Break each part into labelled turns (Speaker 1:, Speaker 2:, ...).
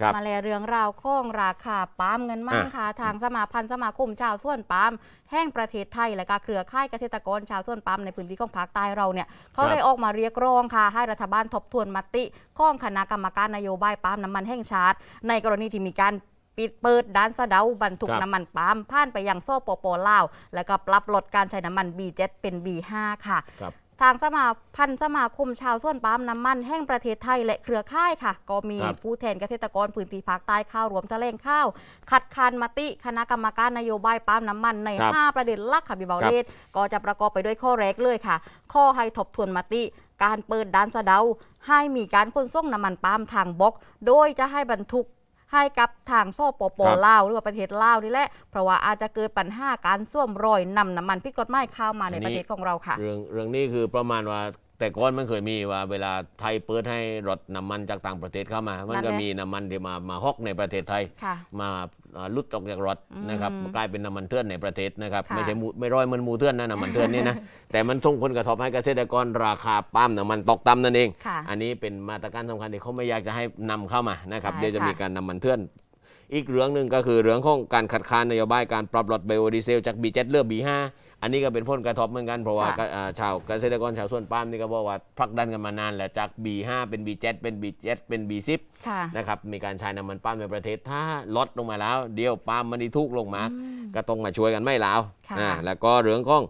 Speaker 1: ครับ
Speaker 2: มาแลเรื่องราวของราคาปาล์มเงินมั่ง
Speaker 1: อะ
Speaker 2: ค่ะ ทางสมาพันธ์สมาคมชาวสวนปาล์มแห่งประเทศไทย และก็เครือข่ายเกษตรกรชาวสวนปาล์มในพื้นที่ของภาคใต้เราเนี่ยเขาได้ออกมาเรียกร้องค่ะ ให้รัฐบาลทบทวนมติของคณะกรรมการนโยบายปาล์มน้ำมันแห่งชาติ ในกรณีที่มีการปิดเปิดด้านสะเดาบรรทุก
Speaker 1: ครับ
Speaker 2: น้ำมันปาล์มผ่านไปยังโซ่ปปลาว แล้วก็ปรับลดการใช้น้ำมัน B7 เป็น B5 ค่ะ
Speaker 1: ครับ
Speaker 2: ทางสมาพันธ์สมาคมชาวส่วนปาล์มน้ำมันแห่งประเทศไทยและเครือข่ายค่ะ ก็มี
Speaker 1: ครับ
Speaker 2: ผู้แทนเกษตรกรพื้นที่ภาคใต้ข้าวรวมแถลงข้าว คัดค้านมติคณะกรรมการนโยบายปาล์มน้ำมันใน
Speaker 1: ครับ
Speaker 2: 5 ประเด็นหลักค่ะพี่เบา
Speaker 1: ครับ
Speaker 2: เลศก็จะประกอบไปด้วยข้อแรกเลยค่ะ ข้อให้ทบทวนมติ การเปิดด้านสะเดา ให้มีการขนส่งน้ำมันปาล์มทางบก โดยจะให้บรรทุก ให้กับทางโซ่ปป
Speaker 1: ครับ
Speaker 2: ลาวหรือว่าประเทศลาวนี่แหละเพราะว่าอาจจะเกิดปัญหาการส่วมรอยนำน้ำมันผิดกฎหมายเข้ามาในประเทศของเราค่ะ
Speaker 1: เรื่องเรื่องนี้คือประมาณว่าแต่ก่อนมันเคยมีว่าเวลาไทยเปิดให้รถน้ำมันจากต่างประเทศเข้ามา มันก็
Speaker 2: นั่นแหละ
Speaker 1: มีน้ำมันที่มามาฮอกในประเทศไทย
Speaker 2: ค่ะ
Speaker 1: มาอ่า ลุดออกจากรถ
Speaker 2: อืม
Speaker 1: นะครับกลายเป็นน้ำมันเถื่อนในประเทศนะครับ
Speaker 2: ค่ะ
Speaker 1: ไม่ใช่หมูไม่ร้อยเหมันหมูเถื่อนนะน้ำมันเถื่อนนี่นะแต่มันส่งผลกระทบให้เกษตรกรราคาปาล์มน้ำมันตกต่ำนั่นเอง
Speaker 2: ค่ะ
Speaker 1: อันนี้เป็นมาตรการสำคัญที่เขาไม่อยากจะให้นำเข้ามานะครับ
Speaker 2: ใช่
Speaker 1: เดี๋ยวจะ
Speaker 2: ค่ะ
Speaker 1: มีการนำมันเถื่อน อีกเรื่องหนึ่งก็คือเรื่องของการขัดขานนโยบายการปรับลดไบโอดีเซลจาก B7 เลือก B5 อันนี้ก็เป็นผลกระทบเหมือนกันเพราะว่า
Speaker 2: ค่ะ
Speaker 1: อ่าชาวเกษตรกรชาวสวนปาล์มนี่ก็บอกว่าผลักดันกันมานานแล้วจาก B5 เป็น B7 เป็น B7 เป็น B10
Speaker 2: ค่ะ
Speaker 1: นะครับมีการใช้น้ำมันปาล์มในประเทศถ้าลดลงมาแล้ว เดี๋ยวปาล์มมันดีทุกลงมา ก็ต้องมาช่วยกันไม่แล้ว
Speaker 2: ค่ะ
Speaker 1: อ่าแล้วก็เรื่องของ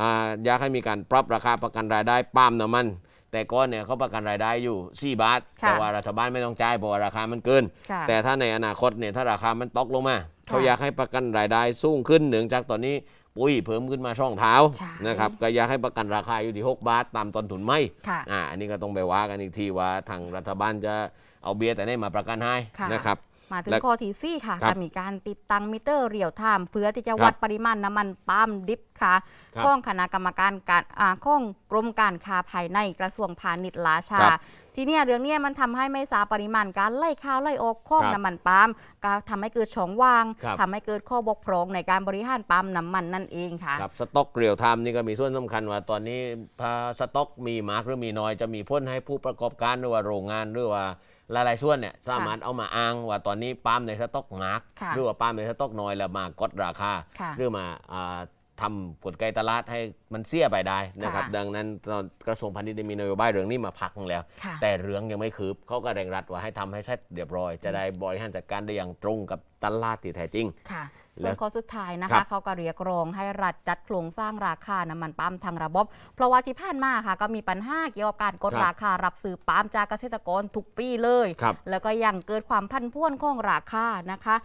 Speaker 1: อ่าอยากให้มีการปรับราคาประกันรายได้ปาล์มน้ำมัน แต่ก้อนเนี่ยเขาประกันรายได้อยู่ 4 บาท
Speaker 2: ค่ะ
Speaker 1: แต่ว่ารัฐบาลไม่ต้องจ่ายเพราะว่าราคามันเกิน
Speaker 2: ค่ะ
Speaker 1: แต่ถ้าในอนาคตเนี่ยถ้าราคามันตกลงมา เขาอยากให้ประกันรายได้สูงขึ้นเนื่องจากตอนนี้ปุ๋ยเพิ่มขึ้นมาช่องเท้า
Speaker 2: ใช่
Speaker 1: นะครับก็อยากให้ประกันราคาอยู่ที่ 6 บาทตามต้นทุนไม่
Speaker 2: ค่ะ
Speaker 1: อ่าอันนี้ก็ต้องไปว่ากันอีกทีว่าทางรัฐบาลจะเอาเบียร์แต่ได้มาประกันให้
Speaker 2: ค่ะ
Speaker 1: นะครับ
Speaker 2: มาถึง
Speaker 1: และ
Speaker 2: ข้อที่สี่ค่ะ
Speaker 1: ครับ
Speaker 2: จะมีการติดตั้งมิเตอร์เรียลไทม์เพื่อที่จะ
Speaker 1: ครับ
Speaker 2: วัดปริมาณน้ำมันปาล์มดิบค่ะ
Speaker 1: ครับ
Speaker 2: ข้องคณะกรรมการการอ่าข้องกรมการค้าภายในกระทรวงพาณิชย์ลาชา
Speaker 1: ครับ
Speaker 2: ทีเนี้ยเรื่องเนี้ยมันทำให้ไม่ทราบปริมาณการไล่ข้าวไล่ออกข้อง
Speaker 1: ครับ
Speaker 2: น้ำมันปาล์มก็ทำให้เกิดช่องว่าง
Speaker 1: ครับ
Speaker 2: ทำให้เกิดข้อบกพร่องในการบริหารปาล์มน้ำมันนั่นเองค่ะ
Speaker 1: ครับสต็อกเรียลไทม์นี่ก็มีส่วนสำคัญว่าตอนนี้ถ้าสต็อกมีมากหรือมีน้อยจะมีพ้นให้ผู้ประกอบการหรือว่าโรงงานหรือว่าหลายๆส่วนเนี่ยสามารถเอามาอ้างว่าตอนนี้ปาล์มในสต็อกมาก
Speaker 2: ค่ะ
Speaker 1: หรือว่าปาล์มในสต็อกน้อยแล้วมากดราคา
Speaker 2: ค่ะ
Speaker 1: หรือมาอ่า ทำกลไกตลาดให้มันเสียไปได้นะครับ
Speaker 2: ค่ะ
Speaker 1: ดังนั้นตอนกระทรวงพาณิชย์ได้มีนโยบายเรื่องนี้มาพักหนึ่งแล้ว
Speaker 2: ค่ะ
Speaker 1: แต่เรื่องยังไม่คืบเขาก็แรงรัดว่าให้ทำให้เสร็จเรียบร้อย จะได้บริหารจัดการได้อย่างตรงกับตลาดที่แท้จริง
Speaker 2: ค่ะ
Speaker 1: แล้
Speaker 2: ส่ว
Speaker 1: วน
Speaker 2: ข้อสุดท้ายนะ
Speaker 1: ครั
Speaker 2: คะ
Speaker 1: บ
Speaker 2: เขาก็เรียกร้องให้รัฐจัดโครงสร้างราคาน้ำมันปาล์มทางระบบ เพราะว่าที่ผ่านมาค่ะ ก็มีปัญหาเกี่ยวกับการกด
Speaker 1: ครับ
Speaker 2: ราคารับซื้อปาล์มจากเกษตรกรทุกปีเลย
Speaker 1: ครับ
Speaker 2: แล้วก็ยังเกิดความพันพวนของราคานะคะ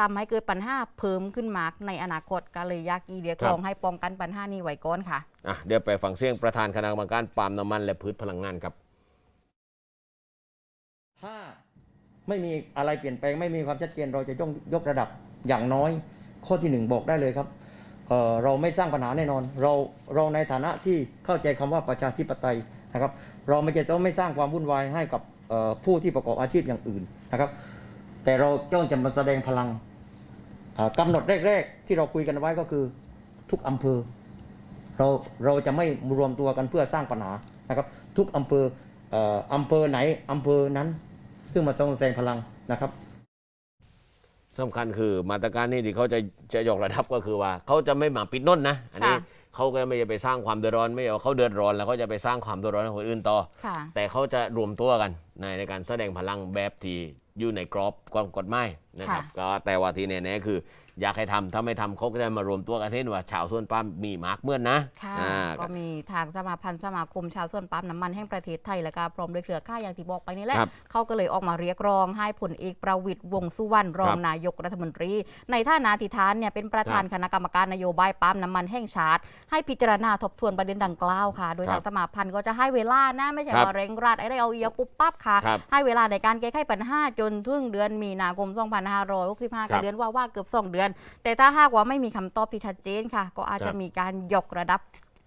Speaker 2: ทำให้เกิดปัญหาเพิ่มขึ้นมากในอนาคตก็เลยอยากอีเรียกร้องให้ป้องกันปัญหานี้ไว้ก่อนค่ะ
Speaker 1: อะ เดี๋ยวไปฟังเสียงประธานคณะกรรมการปาล์มน้ำมันและพืชพลังงานครับ
Speaker 3: ถ้าไม่มีอะไรเปลี่ยนแปลงไม่มีความชัดเจนเราจะต้องยกระดับอย่างน้อย ข้อที่หนึ่งบอกได้เลยครับเอ่อเราไม่สร้างปัญหาแน่นอน เราเราในฐานะที่เข้าใจคำว่าประชาธิปไตยนะครับ เราไม่จะต้องไม่สร้างความวุ่นวายให้กับเอ่อผู้ที่ประกอบอาชีพอย่างอื่นนะครับ แต่เราต้องจะมาแสดงพลังเอ่อ กำหนดแรก ๆ ที่เราคุยกันไว้ก็คือทุกอำเภอ เราเราจะไม่รวมตัวกันเพื่อสร้างปัญหานะครับ ทุกอำเภอเอ่ออำเภอไหนอำเภอนั้น ซึ่งมาแสดงพลังนะครับ
Speaker 1: สำคัญคือมาตรการนี้ที่เขาจะจะยกระดับก็คือว่าเขาจะไม่มาปิดน้นนะ อันนี้
Speaker 2: ค่ะ
Speaker 1: เขาก็ไม่จะไปสร้างความเดือดร้อนไม่ใช่ว่าเขาเดือดร้อนแล้วเขาจะไปสร้างความเดือดร้อนให้คนอื่นต่อ
Speaker 2: ค่ะ
Speaker 1: แต่เขาจะรวมตัวกันในในการแสดงพลังแบบที่ อยู่ในกรอบความกฎหมายนะครับ
Speaker 2: ค่ะ
Speaker 1: ก็แต่ว่าที่แน่ๆคือ อยากให้ทำถ้าไม่ทำเขาก็จะมารวมตัวกันเห็นว่า ชาวสวนปาล์มมีมากเมื่อนนะ
Speaker 2: ค่ะ
Speaker 1: อ่า
Speaker 2: ก็มีทางสมาพันธ์สมาคมชาวส่วนปั๊มน้ำมันแห่งประเทศไทยและก็พร้อมด้วยเครือข่ายอย่างที่บอกไปนี่แหละ
Speaker 1: ครับ
Speaker 2: เขาก็เลยออกมาเรียกร้องให้ผลเอกประวิตยวงษ์สุวรรณรอง
Speaker 1: ครับ
Speaker 2: นายกรัฐมนตรี ในท่านาธิฐานเนี่ยเป็นประธานคณะกรรมการนโยบายปั๊มน้ำมันแห่งชาติ ให้พิจารณาทบทวนประเด็นดังกล่าวค่ะ โดย
Speaker 1: ครั
Speaker 2: ทา
Speaker 1: บ
Speaker 2: งสมาพันธ์ก็จะให้เวลานะไม่ใช่
Speaker 1: ครับ
Speaker 2: ว่าเร่งรัดอะไรเอาเอียปุ๊บปั๊บค่ะ
Speaker 1: ครับ
Speaker 2: ให้เวลาในการแก้ไขปัญหาจนถึงเดือนมีนาคม 2565
Speaker 1: ครั
Speaker 2: ก็
Speaker 1: บ
Speaker 2: เดือนว่าว่าๆเกือบ 2 เดือน แต่ถ้าหากว่าไม่มีคำตอบที่ชัดเจนค่ะ ก็อาจ
Speaker 1: ครั
Speaker 2: จะ
Speaker 1: บ
Speaker 2: มีการยกระดับ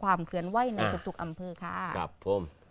Speaker 2: ความเคลื่อนไหวใน
Speaker 1: อ่า
Speaker 2: ทุกๆอำเภอค่ะ
Speaker 1: ครับผม